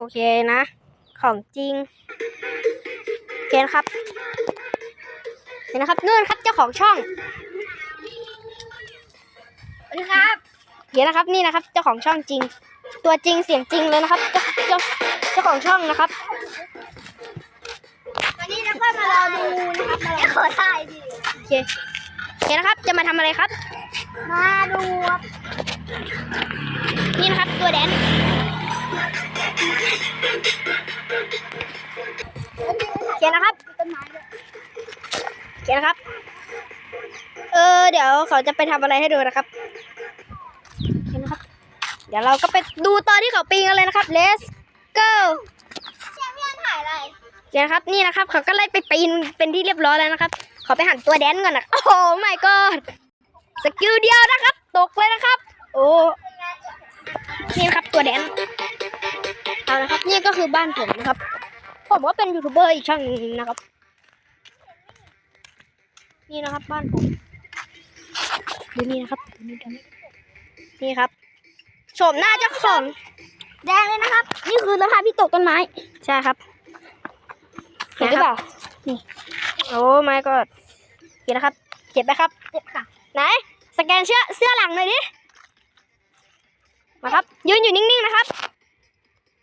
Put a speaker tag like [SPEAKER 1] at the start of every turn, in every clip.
[SPEAKER 1] โอเคนะ ของจริงโอเคนะครับเห็นนะครับนู่นครับเจ้าของช่อง
[SPEAKER 2] สวัสดีครับ
[SPEAKER 1] เห็นนะครับนี่นะครับ เจ้าของช่องจริง ตัวจริงเสียงจริงเลยนะครับ เจ้าเจ้าเจ้าของช่องนะครับ
[SPEAKER 2] วันนี้เราก็มารอดูนะครับมาขอถ่ายดิ
[SPEAKER 1] โอเคเห็นนะครับ จะมาทำอะไรครับ
[SPEAKER 2] มาดูครับ
[SPEAKER 1] นี่นะครับตัวแดน เขียนนะครับ
[SPEAKER 2] ต้นไม้
[SPEAKER 1] เขียนนะครับ เออ เดี๋ยวเขาจะไปทำอะไรให้ดูนะครับเขียนนะครับ เดี๋ยวเราก็ไปดูตอนที่เขาปีนกันเลยนะครับ let's go
[SPEAKER 2] เพี่อนถ่ายอะไร
[SPEAKER 1] เขียนะครับนี่นะครับ เขาก็ไล่ไปปีนเป็นที่เรียบร้อยแล้วนะครับ ขอไปหันตัวแดนก่อนนะโอ้โห my god สกิลเดียวนะครับ ตกเลยนะครับ โอ้นี่ครับตัวแดนเอานะครับ นี่ก็คือบ้านผมนะครับ ผมก็เป็นยูทูบเบอร์อีกช่องหนึงนะครับ นี่นะครับบ้านผมดูนี่นะครับดูนี่ดูนี่นี่ครับโฉมหน้าเจ้าของ
[SPEAKER 2] แดงเลยนะครับ นี่คือสภาพที่ตกต้นไม้
[SPEAKER 1] ใช่ครับเห็นหรือเปล่านี่โอ้ไม่ก็เห็นนะครับ เจ็บไหมครับ
[SPEAKER 2] เจ็บค่ะ
[SPEAKER 1] ไหน สแกนเสื้อเสื้อหลังหน่อยดิ มาครับ ยืนอยู่นิ่งๆนะครับ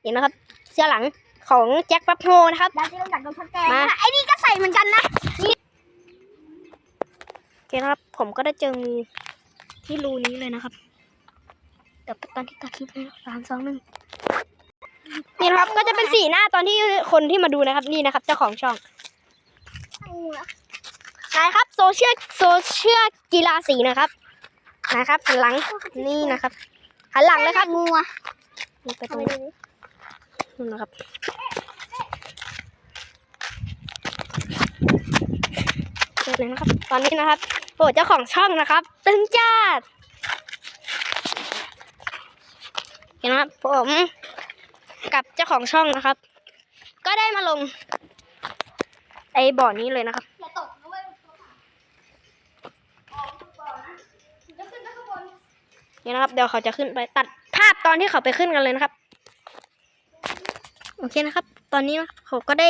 [SPEAKER 1] เห็นนะครับ เสื้อหลัง ของแจ็คแป๊บโฮนะครับ
[SPEAKER 2] ดาวที่เราจากโดนทักแกง
[SPEAKER 1] มา
[SPEAKER 2] นะไอ้นี่ก็ใส่เหมือนกันนะ
[SPEAKER 1] โอเคนะครับ ผมก็ได้เจองูที่รูนี้เลยนะครับเดี๋ยวตอนที่ตัดคลิปเลยนะสามสองหนึ่งนี่นะครับก็จะเป็นสีหน้าตอนที่คนที่มาดูนะครับนี่นะครับ เจ้าของช่องนายครับโซเชียลโซเชียลกีฬาสีนะครับนะครับหันหลังนี่นะครับหันหลังเลยครับ
[SPEAKER 2] งูอะ
[SPEAKER 1] นี่ไปตรงนี้นู่นนะครับ เจอเลยนะครับ ตอนนี้นะครับโปรดเจ้าของช่องนะครับ ตึงจ้าดเห็นไหมครับผมกับเจ้าของช่องนะครับ ก็ได้มาลง ไอ้บ่อนี้เลยนะครับ
[SPEAKER 2] อย่าตกนะเว้ยนี่นะ
[SPEAKER 1] ครับ เดี๋ยวเขาจะขึ้นไปตัดภาพตอนที่เขาไปขึ้นกันเลยนะครับ โอเคนะครับ ตอนนี้นะเขาก็ได้